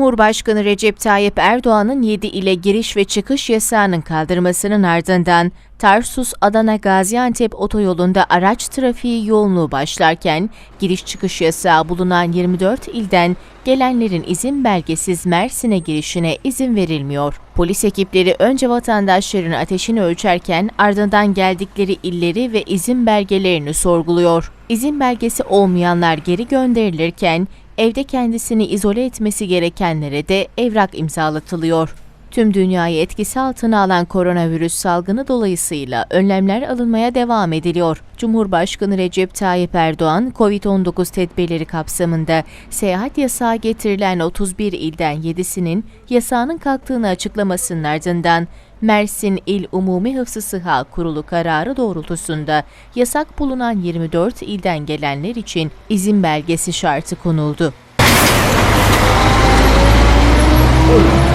Cumhurbaşkanı Recep Tayyip Erdoğan'ın 7 ile giriş ve çıkış yasağının kaldırmasının ardından Tarsus-Adana Gaziantep otoyolunda araç trafiği yoğunluğu başlarken giriş çıkış yasağı bulunan 24 ilden gelenlerin izin belgesiz Mersin'e girişine izin verilmiyor. Polis ekipleri önce vatandaşların ateşini ölçerken ardından geldikleri illeri ve izin belgelerini sorguluyor. İzin belgesi olmayanlar geri gönderilirken evde kendisini izole etmesi gerekenlere de evrak imzalatılıyor. Tüm dünyayı etkisi altına alan koronavirüs salgını dolayısıyla önlemler alınmaya devam ediliyor. Cumhurbaşkanı Recep Tayyip Erdoğan, COVID-19 tedbirleri kapsamında seyahat yasağı getirilen 31 ilden 7'sinin yasağının kalktığını açıklamasının ardından Mersin İl Umumi Hıfzı Sıha Kurulu kararı doğrultusunda yasak bulunan 24 ilden gelenler için izin belgesi şartı konuldu.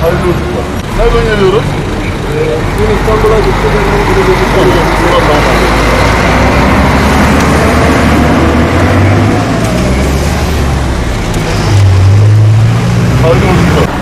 Hayırlı yolculuklar. Nereden geliyoruz? Dün İstanbul'a gitti. Ben onu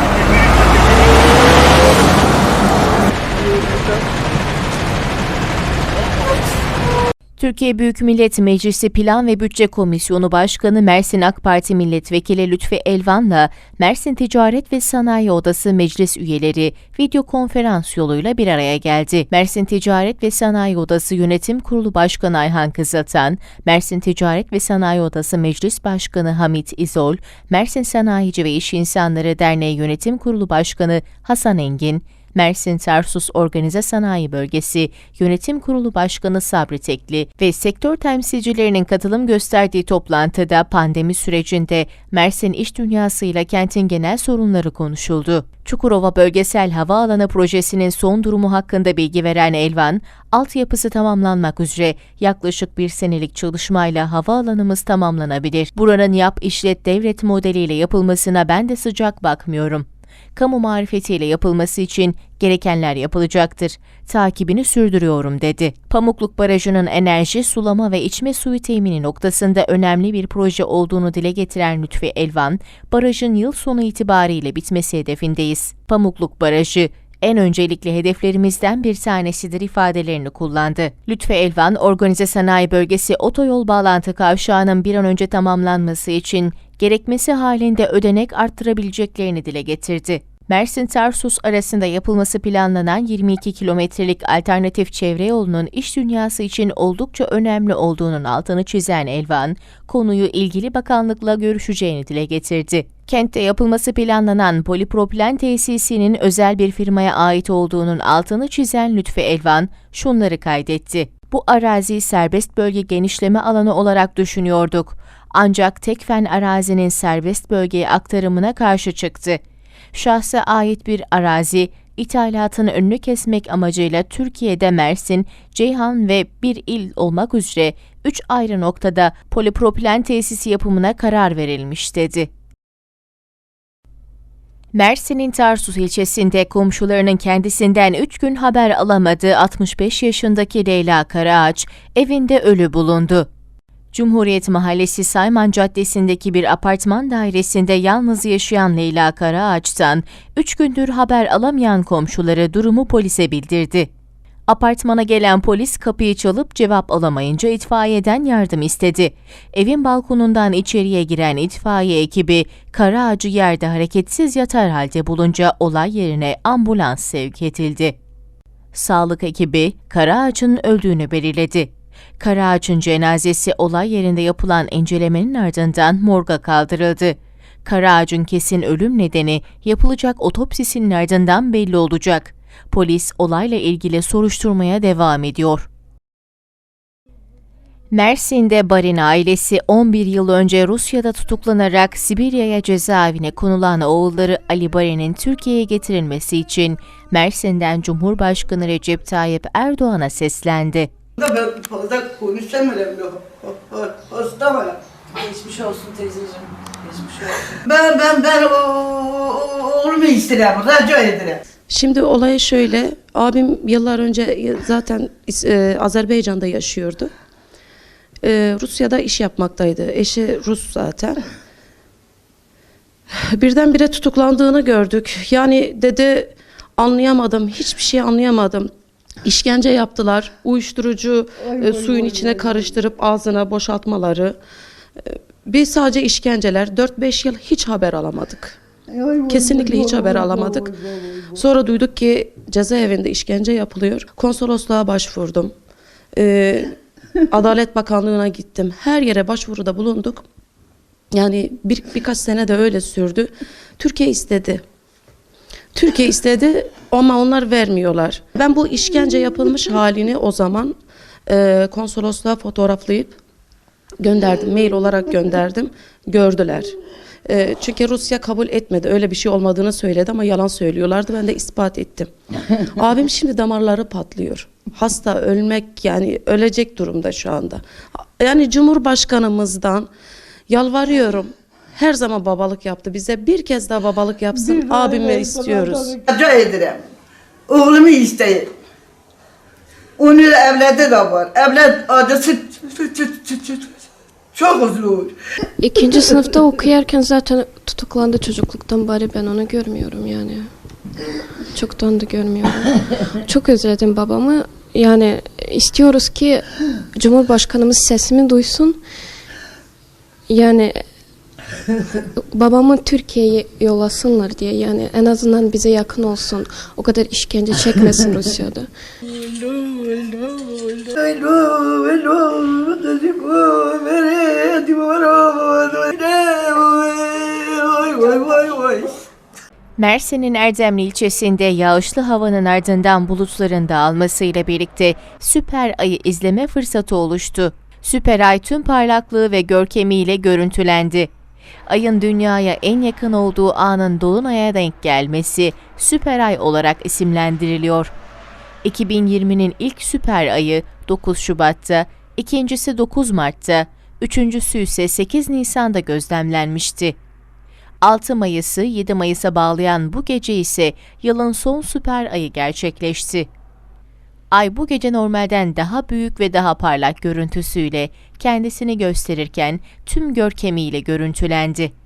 Türkiye Büyük Millet Meclisi Plan ve Bütçe Komisyonu Başkanı Mersin AK Parti Milletvekili Lütfi Elvan'la Mersin Ticaret ve Sanayi Odası meclis üyeleri video konferans yoluyla bir araya geldi. Mersin Ticaret ve Sanayi Odası Yönetim Kurulu Başkanı Ayhan Kızıltan, Mersin Ticaret ve Sanayi Odası Meclis Başkanı Hamit İzol, Mersin Sanayici ve İş İnsanları Derneği Yönetim Kurulu Başkanı Hasan Engin, Mersin Tarsus Organize Sanayi Bölgesi Yönetim Kurulu Başkanı Sabri Tekli ve sektör temsilcilerinin katılım gösterdiği toplantıda pandemi sürecinde Mersin iş dünyasıyla kentin genel sorunları konuşuldu. Çukurova Bölgesel Havaalanı Projesi'nin son durumu hakkında bilgi veren Elvan, altyapısı tamamlanmak üzere yaklaşık bir senelik çalışmayla havaalanımız tamamlanabilir. Buranın yap işlet devret modeliyle yapılmasına ben de sıcak bakmıyorum kamu marifetiyle yapılması için gerekenler yapılacaktır. Takibini sürdürüyorum dedi. Pamukluk Barajı'nın enerji, sulama ve içme suyu temini noktasında önemli bir proje olduğunu dile getiren Lütfi Elvan, barajın yıl sonu itibariyle bitmesi hedefindeyiz. Pamukluk Barajı, en öncelikli hedeflerimizden bir tanesidir ifadelerini kullandı. Lütfi Elvan, Organize Sanayi Bölgesi otoyol bağlantı kavşağının bir an önce tamamlanması için gerekmesi halinde ödenek arttırabileceklerini dile getirdi. Mersin-Tarsus arasında yapılması planlanan 22 kilometrelik alternatif çevre yolunun iş dünyası için oldukça önemli olduğunun altını çizen Elvan, konuyu ilgili bakanlıkla görüşeceğini dile getirdi. Kentte yapılması planlanan polipropilen tesisinin özel bir firmaya ait olduğunun altını çizen Lütfi Elvan şunları kaydetti. Bu arazi serbest bölge genişleme alanı olarak düşünüyorduk. Ancak Tekfen arazinin serbest bölgeye aktarımına karşı çıktı. Şahsa ait bir arazi, ithalatın önünü kesmek amacıyla Türkiye'de Mersin, Ceyhan ve bir il olmak üzere 3 ayrı noktada polipropilen tesisi yapımına karar verilmiş dedi. Mersin'in Tarsus ilçesinde komşularının kendisinden 3 gün haber alamadığı 65 yaşındaki Leyla Karaağaç evinde ölü bulundu. Cumhuriyet Mahallesi Sayman Caddesi'ndeki bir apartman dairesinde yalnız yaşayan Leyla Karaağaç'tan 3 gündür haber alamayan komşuları durumu polise bildirdi. Apartmana gelen polis kapıyı çalıp cevap alamayınca itfaiyeden yardım istedi. Evin balkonundan içeriye giren itfaiye ekibi Karaağaç'ı yerde hareketsiz yatar halde bulunca olay yerine ambulans sevk edildi. Sağlık ekibi Karaağaç'ın öldüğünü belirledi. Karaağaç'ın cenazesi olay yerinde yapılan incelemenin ardından morga kaldırıldı. Karaağaç'ın kesin ölüm nedeni yapılacak otopsisinin ardından belli olacak. Polis olayla ilgili soruşturmaya devam ediyor. Mersin'de Barin ailesi 11 yıl önce Rusya'da tutuklanarak Sibirya'ya cezaevine konulan oğulları Ali Barin'in Türkiye'ye getirilmesi için Mersin'den Cumhurbaşkanı Recep Tayyip Erdoğan'a seslendi. Ben fazla konuşamıyorum. Hasta var. Geçmiş olsun teyzeciğim. Geçmiş olsun. Ben ben ben o, o- oğlumu istedim. Rica ederim. Şimdi olay şöyle. Abim yıllar önce zaten e, Azerbaycan'da yaşıyordu. E, Rusya'da iş yapmaktaydı. Eşi Rus zaten. Birdenbire tutuklandığını gördük. Yani dedi anlayamadım, hiçbir şey anlayamadım. İşkence yaptılar. Uyuşturucu e, suyun içine karıştırıp ağzına boşaltmaları. E, Biz sadece işkenceler 4-5 yıl hiç haber alamadık. Kesinlikle hiç haber alamadık. Sonra duyduk ki cezaevinde işkence yapılıyor. Konsolosluğa başvurdum. Ee, Adalet Bakanlığı'na gittim. Her yere başvuruda bulunduk. Yani bir, birkaç sene de öyle sürdü. Türkiye istedi. Türkiye istedi ama onlar vermiyorlar. Ben bu işkence yapılmış halini o zaman e, konsolosluğa fotoğraflayıp gönderdim. Mail olarak gönderdim. Gördüler. E, çünkü Rusya kabul etmedi. Öyle bir şey olmadığını söyledi ama yalan söylüyorlardı. Ben de ispat ettim. Abim şimdi damarları patlıyor. Hasta, ölmek yani ölecek durumda şu anda. Yani Cumhurbaşkanımızdan yalvarıyorum. Her zaman babalık yaptı bize. Bir kez daha babalık yapsın. Abimi istiyoruz. Rica ederim. Oğlumu isteyin. Onu evladı da var. Evlat acısı çok zor. İkinci sınıfta okuyarken zaten tutuklandı çocukluktan beri ben onu görmüyorum yani. Çoktan da görmüyorum. Çok özledim babamı. Yani istiyoruz ki Cumhurbaşkanımız sesimi duysun. Yani babamı Türkiye'ye yollasınlar diye yani en azından bize yakın olsun. O kadar işkence çekmesin Rusya'da. Mersin'in Erdemli ilçesinde yağışlı havanın ardından bulutların dağılmasıyla birlikte süper ayı izleme fırsatı oluştu. Süper ay tüm parlaklığı ve görkemiyle görüntülendi. Ayın dünyaya en yakın olduğu anın dolunaya denk gelmesi süper ay olarak isimlendiriliyor. 2020'nin ilk süper ayı 9 Şubat'ta, ikincisi 9 Mart'ta, üçüncüsü ise 8 Nisan'da gözlemlenmişti. 6 Mayıs'ı 7 Mayıs'a bağlayan bu gece ise yılın son süper ayı gerçekleşti. Ay bu gece normalden daha büyük ve daha parlak görüntüsüyle kendisini gösterirken tüm görkemiyle görüntülendi.